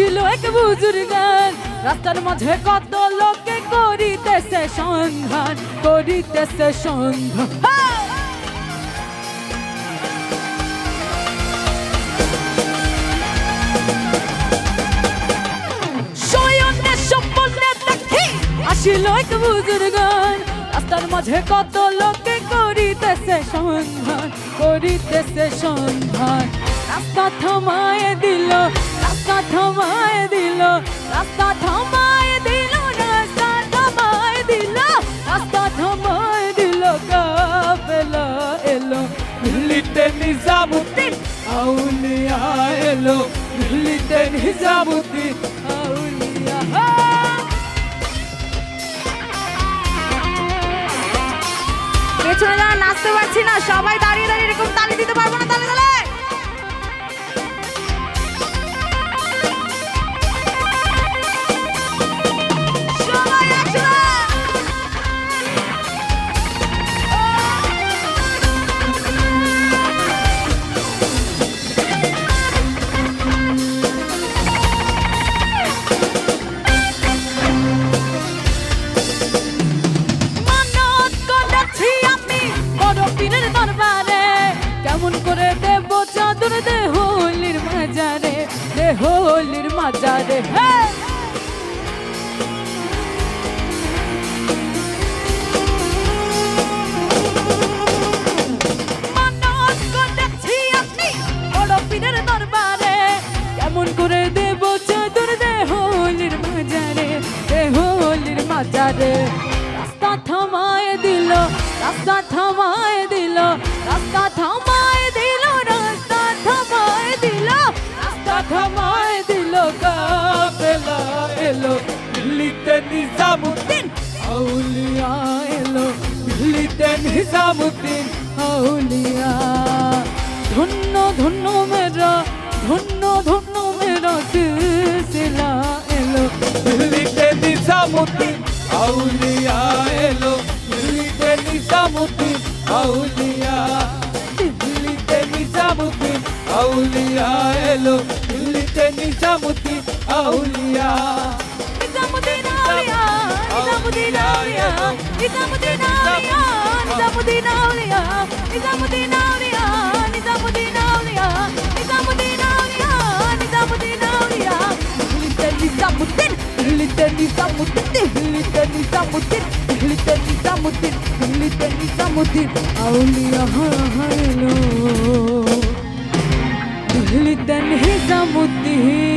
আসিল এক বুজুর্গান রাস্তার মাঝে কত লোকে করিতেছে সন্ধান করিতেছে সন্ধান। আসিল এক বুজুর্গান রাস্তার মাঝে কত লোকে করিতেছে সন্ধান করিতেছে সন্ধান। রাস্তা থামায় দিল রাস্তা থামায় দিল, রাস্তা থামায় দিল, রাস্তা থামায় দিল, রাস্তা থামায় দিল, কাফেলা এলো, দিল্লিতে নিজামুদ্দিন, আউলিয়া এলো, দিল্লিতে নিজামুদ্দিন পেছনে যারা নাচতে পারছি না, সবাই দাঁড়িয়ে দাঁড়িয়ে এরকম তালি দিতে দেহলির মাজারে দেহলির মাজারে। রাস্তা থামায় দিল রাস্তা থামায় দিল রাস্তা থামায় রাস্তা থামায় দিল কাফেলা এলো, দিল্লিতে নিজামুদ্দিন, আউলিয়া এলো, দিল্লিতে নিজামুদ্দিন, আউলিয়া। ধন্য ধন্য মেরা, ধন্য ধন্য মেরা সিলসিলা এলো, দিল্লিতে নিজামুদ্দিন, আউলিয়া। নিজামুদ্দিন আউলিয়া এলো দিল্লিতে নিজামুদ্দিন আউলিয়া নিজামুদ্দিন আউলিয়া নিজামুদ্দিন আউলিয়া নিজামুদ্দিন আউলিয়া নিজামুদ্দিন আউলিয়া নিজামুদ্দিন আউলিয়া নিজামুদ্দিন আউলিয়া নিজামুদ্দিন আউলিয়া নিজামুদ্দিন আউলিয়া দিল্লিতে নিজামুদ্দিন দিল্লিতে নিজামুদ্দিন দিল্লিতে নিজামুদ্দিন দিল্লিতে নিজামুদ্দিন দিল্লিতে নিজামুদ্দিন আউলিয়া مهلة انهزم والدهين